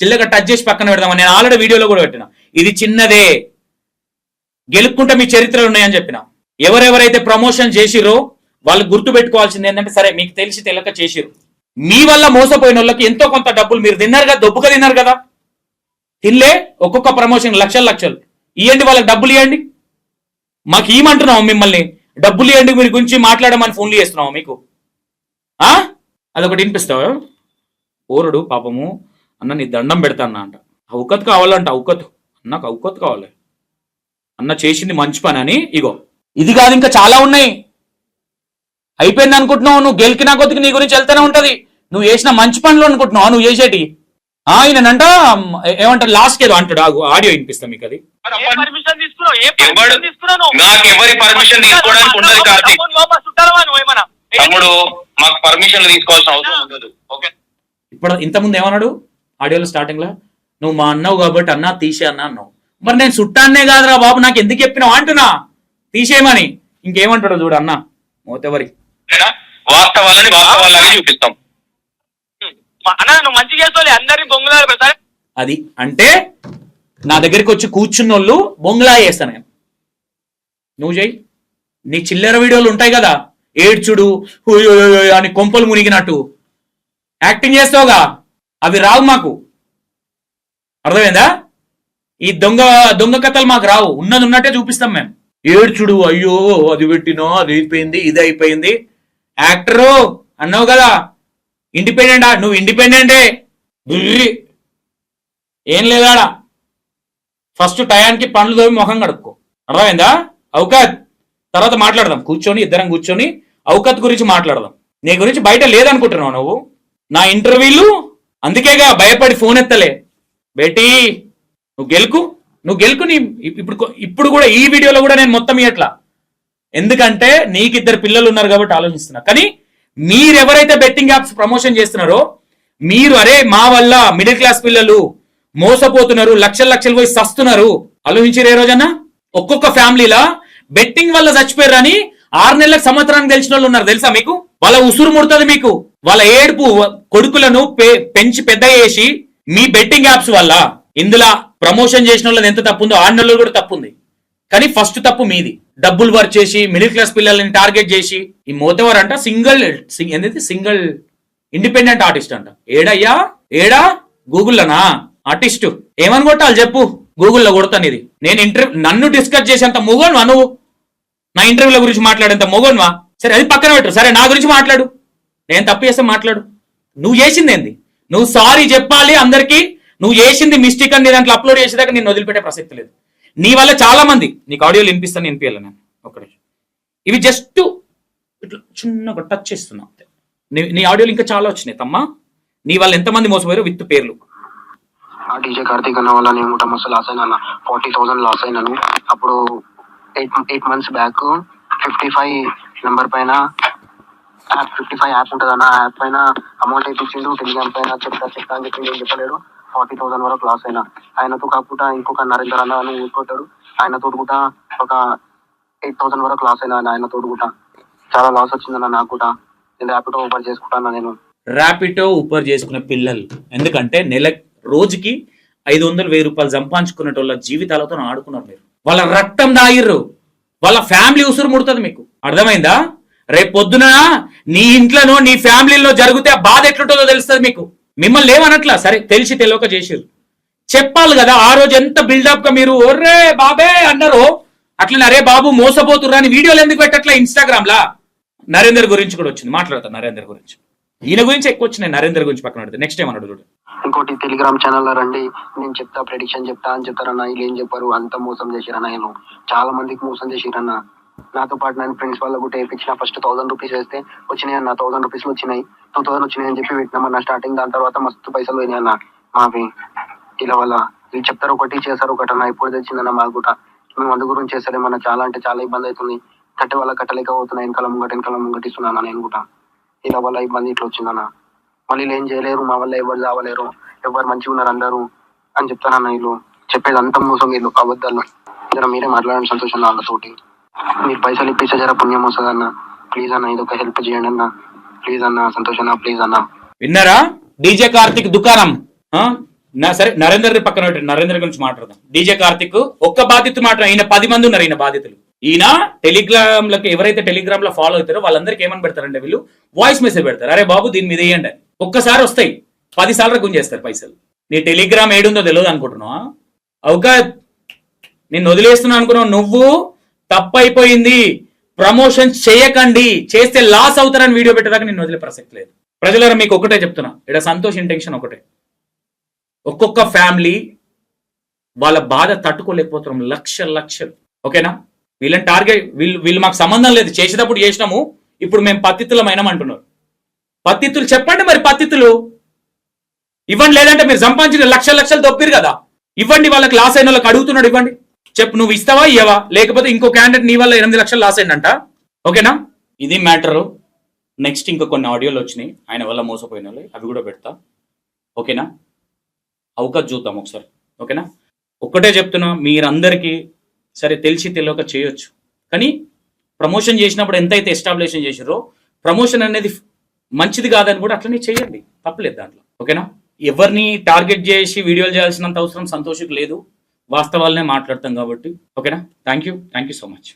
చిల్లగా టచ్ చేసి పక్కన పెడదామని నేను ఆల్రెడీ వీడియోలో కూడా పెట్టిన. ఇది చిన్నదే. గెలుపుకుంటే మీ చరిత్రలు ఉన్నాయని చెప్పిన. ఎవరెవరైతే ప్రమోషన్ చేసిరో వాళ్ళు గుర్తు పెట్టుకోవాల్సింది ఏంటంటే సరే మీకు తెలిసి తెలక చేసిరు మీ వల్ల మోసపోయిన వాళ్ళకి ఎంతో కొంత డబ్బులు మీరు తిన్నారు కదా దొబ్బుగా తిన్నారు కదా. తినలే ఒక్కొక్క ప్రమోషన్ లక్షలు లక్షలు. ఇవ్వండి వాళ్ళకి డబ్బులు ఇవ్వండి మాకు ఇవ్వమంటున్నాం మిమ్మల్ని? డబ్బులు ఇవ్వండి మీరు గురించి మాట్లాడమని ఫోన్లు చేస్తున్నాం మీకు. ఆ? అదొకటి వినిపిస్తావా? ఓరుడు పాపము అన్న నీ దండం పెడతా అన్న అంట. అవుకత్ కావాలంట అవుకత్ నాకు అవుకత్ కావాలి. అన్న చేసింది మంచి పని అని ఇగో. ఇది కాదు ఇంకా చాలా ఉన్నాయి. అయిపోయింది అనుకుంటున్నావు నువ్వు గెలికినా కొద్దికి నీ గురించి వెళ్తూనే ఉంటది. నువ్వు చేసిన మంచి పనులు అనుకుంటున్నావు నువ్వు చేసేటి. ఆ, ఈయనంట ఏ- ఏమంటారు లాస్ట్ ఏదో అంటాడు ఆడియో వినిపిస్తా మీకు అది. ఏ పర్మిషన్ పర్మిషన్ పర్మిషన్ తమ్ముడు మాకు పర్మిషన్లు తీసుకోవాల్సిన అవసరం ఉండదు. ఓకే. ఇప్పుడు ఇంతకుముందు ఏమన్నాడు? ఆడియోలో స్టార్టింగ్లో? నువ్వు మా అన్నావు కాబట్టి అన్నా తీసే అన్నా అన్నావు. మరి నేను చుట్టాన్నే కాదురా బాబు నాకు ఎందుకు చెప్పినావు అంటున్నా? తీసేయమని. ఇంకేమంటాడు చూడు అన్న. మోతెవరి? వాస్తవాలని వాస్తవాలని చూపిస్తాం. అన్న నువ్వు మంచిగా చేస్తావు అందరినీ బొంగులాలు పెడతారు అది అంటే నా దగ్గరికి వచ్చి కూర్చున్న వాళ్ళు బొంగులా చేస్తాను నేను. నువ్వు చెయ్యి. నీ చిల్లర వీడియోలు ఉంటాయి కదా ఏడ్చుడు అని కొంపలు మునిగినట్టు. యాక్టింగ్ చేస్తావుగా? అవి రావు మాకు. అర్థమైందా? ఈ దొంగ దొంగ కథలు మాకు రావు. ఉన్నది ఉన్నట్టే చూపిస్తాం మేము. ఏడ్చుడు అయ్యో అది పెట్టినో అది అయిపోయింది ఇది అయిపోయింది. యాక్టరు అన్నావు కదా ఇండిపెండెంట్ నువ్వు ఇండిపెండెంటే బుర్రి ఏం లేదాడా? ఫస్ట్ టయానికి పండ్లు తోమి ముఖం కడుక్కో. అర్థమైందా? అవకాత్ తర్వాత మాట్లాడదాం. కూర్చొని ఇద్దరం కూర్చొని అవకాత్ గురించి మాట్లాడదాం. నీ గురించి బయట లేదనుకుంటున్నావు నువ్వు? నా ఇంటర్వ్యూలు? అందుకేగా భయపడి ఫోన్ ఎత్తలే. బేటీ నువ్వు గెలుకు? నువ్వు గెలుకు నీ ఇప్పుడు ఇప్పుడు కూడా ఈ వీడియోలో కూడా నేను మొత్తం ఇయట్లా ఎందుకంటే నీకిద్దరు పిల్లలు ఉన్నారు కాబట్టి ఆలోచిస్తున్నా. కానీ మీరు ఎవరైతే బెట్టింగ్ యాప్స్ ప్రమోషన్ చేస్తున్నారో మీరు అరే మా వల్ల మిడిల్ క్లాస్ పిల్లలు మోసపోతున్నారు లక్షల లక్షలు పోయి సస్తున్నారు. ఆలోచించారు ఏ రోజన్నా? ఒక్కొక్క ఫ్యామిలీలా బెట్టింగ్ వల్ల చచ్చిపోయారు అని ఆరు నెలలకు సంవత్సరానికి తెలిసిన వాళ్ళు ఉన్నారు. తెలుసా మీకు? వాళ్ళ ఉసురు ముడుతుంది మీకు. వాళ్ళ ఏడుపు కొడుకులను పె- పెంచి పెద్ద చేసి మీ బెట్టింగ్ యాప్స్ వల్ల ఇందులో ప్రమోషన్ చేసిన వాళ్ళది ఎంత తప్పు ఉందో ఆరు నెలలు కూడా తప్పు ఉంది కానీ ఫస్ట్ తప్పు మీది. డబ్బులు వర్క్ చేసి మిడిల్ క్లాస్ పిల్లల్ని టార్గెట్ చేసి ఈ మోతవర్ అంట సింగిల్ ఏంటంటే సింగిల్ ఇండిపెండెంట్ ఆర్టిస్ట్ అంట. ఏడయ్యా? ఏడా? గూగుల్లోనా? ఆర్టిస్ట్. ఏమని కొట్టాలి చెప్పు? గూగుల్లో కొడతాను ఇది. నేను ఇంటర్వ్యూ నన్ను డిస్కస్ చేసేంత మొగోన్వా నువ్వు? నా ఇంటర్వ్యూల గురించి మాట్లాడేంత మొగోన్వా? సరే అది పక్కన పెట్టు. సరే నా గురించి మాట్లాడు. నేను తప్పు చేస్తే మాట్లాడు. నువ్వు చేసింది ఏంది? నువ్వు సారీ చెప్పాలి అందరికీ. నువ్వు చేసింది మిస్టేక్ అని దాంట్లో అప్లోడ్ చేసేదాకా నేను వదిలిపెట్టే ప్రసక్తి లేదు. నీ వల్ల చాలా మంది. నీకు ఆడియోలు వినిపిస్తాను వినిపించాలి నేను. ఒకటి ఇవి జస్ట్ ఇట్లా చిన్నగా టచ్ చేస్తున్నా. నీ- నీ ఆడియోలు ఇంకా చాలా వచ్చినాయి తమ్మా. నీ వల్ల ఎంతమంది మోసపోయారో విత్ పేర్లు. డీజే కార్తీక్ అన్న వల్ల నేను కూడా మస్తు లాస్ అయినా ఫార్టీ థౌసండ్ లాస్ అయినాను అప్పుడు eight eight months back fifty five number పైన యాప్ ఫిఫ్టీ ఫైవ్ యాప్ ఉంటుంది అన్న యాప్ పైన అమౌంట్ వేయించిండు టెలిగ్రామ్ పైన చెప్తా చెప్తా అని చెప్పి నేను చెప్పలేడు ఫార్టీ థౌసండ్ వరకు లాస్ అయినా. ఆయనతో కాకుండా ఇంకొక నరేంద్ర అన్న అని ఊరుకుంటాడు. ఆయనతో కూడా ఒక ఎయిట్ థౌసండ్ వరకు లాస్ అయినా ఆయన కూడా. చాలా లాస్ వచ్చిందన్న నాకు కూడా. నేను ర్యాపిడో ఓపెన్ చేసుకుంటాను నేను. ర్యాపిటో ఊపర్ చేసుకునే పిల్లలు. ఎందుకంటే నెల రోజుకి ఐదు వందలు వెయ్యి రూపాయలు సంపాదించుకునే వాళ్ళ జీవితాలతో ఆడుకున్నారు మీరు. వాళ్ళ రక్తం దాగిర్రు. వాళ్ళ ఫ్యామిలీ ఉసురు ముడుతుంది మీకు. అర్థమైందా? రేపు పొద్దున నీ ఇంట్లోనో నీ ఫ్యామిలీలో జరిగితే ఆ బాధ ఎట్లుంటుందో తెలుస్తుంది మీకు. మిమ్మల్ని ఏమనట్లా? సరే తెలిసి తెలియక చేసారు చెప్పాలి కదా ఆ రోజు ఎంత బిల్డప్గా మీరు ఒర్రే బాబే అన్నారు అట్లనే అరే బాబు మోసపోతుర్రా అని వీడియోలు ఎందుకు పెట్టట్లా ఇన్స్టాగ్రామ్ లా నరేందర్ గురించి కూడా వచ్చింది. మాట్లాడతా నరేందర్ గురించి. ఈయన గురించి ఎక్కువ వచ్చినాయి నరేందర్ గురించి పక్కన పెడితే. నెక్స్ట్ టైం అన్నాడు చూడు. ఇంకోటి టెలిగ్రామ్ ఛానల్ రండి. నేను చెప్తా ప్రెడిక్షన్ చెప్తా అని చెప్తారన్న వీళ్ళు ఏం చెప్పారు? అంత మోసం చేసిరన్న నేను చాలా మందికి మోసం చేసిరన్న. నాతో పాటు నేను ఫ్రెండ్స్ వాళ్ళ కూడా వేయించిన ఫస్ట్ థౌసండ్ రూపీస్ వేస్తే వచ్చినాయి అన్న. థౌసండ్ రూపీస్ వచ్చినాయి. టూ థౌసండ్ వచ్చినాయి అని చెప్పి పెట్టినామన్న స్టార్టింగ్ దాని తర్వాత మస్తు పైసలు పోయినాయి అన్న. మావి. ఇలా వల్ల వీళ్ళు చెప్తారు ఒకటి చేస్తారు ఒకటి అన్న. ఇప్పుడు తెచ్చిందన్న మాకు కూడా మేము అందు గురించి చేస్తారేమన్నా చాలా అంటే చాలా ఇబ్బంది అవుతుంది. కట్టే వాళ్ళ కట్టలేకపోతున్నాయి వెనకాల ముంగట వెనకాల ముంగట ఇస్తున్నాను నేను కూడా ఇలా వల్ల ఇబ్బంది ఇట్లా వచ్చిందన్న. మళ్ళీ ఏం చేయలేరు మా వల్ల ఎవరు రావలేరు ఎవరు మంచిగా ఉన్నారు అందరూ అని చెప్తానన్న వీళ్ళు. చెప్పేది అంత మోసం వీళ్ళు అబద్ధాలు. జర మీరే మాట్లాడండి సంతోషం వాళ్ళతోటి మీరు పైసలు ఇప్పిస్తే జర పుణ్యం వస్తుంది అన్న ప్లీజ్ అన్న ఇది ఒక హెల్ప్ చేయండి అన్న. ప్లీజ్ అన్న సంతోష్ అన్న ప్లీజ్ అన్న. విన్నారా? డీజే కార్తిక్ దుకాణం. నా సరే నరేందర్ పక్కన నరేంద్ర నరేందర్ గురించి మాట్లాడదాం. డీజే కార్తిక్ ఒక్క బాధ్యత మాట ఈయన పది మంది ఉన్నారు ఈయన బాధితులు. ఈయన టెలిగ్రామ్లకు ఎవరైతే టెలిగ్రామ్లో ఫాలో అవుతారో వాళ్ళందరికీ ఏమని పెడతారంటే వీళ్ళు వాయిస్ మెసేజ్ పెడతారు. అరే బాబు దీని మీద వేయండి అని. ఒక్కసారి వస్తాయి. పది సార్లు గుంజేస్తారు పైసలు. నీ టెలిగ్రామ్ ఏడుందో తెలియదు అనుకుంటున్నావా? అవుకా నేను వదిలేస్తున్నా అనుకున్నావు. నువ్వు తప్పైపోయింది. ప్రమోషన్ చేయకండి. చేస్తే లాస్ అవుతారని వీడియో పెట్టడానికి నేను వదిలే ప్రసక్తి లేదు. ప్రజలారా మీకు ఒకటే చెప్తున్నా. ఇక్కడ సంతోష్ ఇంటెన్షన్ ఒకటే. ఒక్కొక్క ఫ్యామిలీ వాళ్ళ బాధ తట్టుకోలేకపోతున్నాం లక్ష లక్షలు. ఓకేనా వీళ్ళని టార్గెట్ వీళ్ళు వీళ్ళు మాకు సంబంధం లేదు. చేసేటప్పుడు చేసినాము. ఇప్పుడు మేము పత్తిత్తులమైనాం అంటున్నారు. పత్తిత్తులు చెప్పండి మరి పత్తిత్తులు. ఇవ్వండి లేదంటే మీరు సంపాదించిన లక్ష లక్షలు తొప్పిరు కదా. ఇవ్వండి వాళ్ళకి లాస్ అయిన వాళ్ళకి అడుగుతున్నాడు ఇవ్వండి. చెప్పు నువ్వు ఇస్తావా ఇవ్వవా లేకపోతే ఇంకో క్యాండిడేట్ నీ వల్ల ఎనిమిది లక్షలు లాస్ అయిందంట. ఓకేనా? ఇది మ్యాటరు నెక్స్ట్ ఇంకా కొన్ని ఆడియోలు వచ్చినాయి. ఆయన వల్ల మోసపోయిన వాళ్ళు అవి కూడా పెడతా. ఓకేనా? అవకాశం చూద్దాం ఒకసారి. ఓకేనా? ఒక్కటే చెప్తున్నా మీరందరికీ సరే తెలిసి తెలియక చేయొచ్చు. కానీ ప్రమోషన్ చేసినప్పుడు ఎంతైతే ఎస్టాబ్లిషన్ చేసారో ప్రమోషన్ అనేది మంచిది కాదని కూడా అట్లనే చేయండి. తప్పలేదు దాంట్లో. ఓకేనా? ఎవరిని టార్గెట్ చేసి వీడియోలు చేయాల్సినంత అవసరం సంతోషకు లేదు. వాస్తవాలనే మాట్లాడతాం కాబట్టి. ఓకేనా? Thank you thank you so much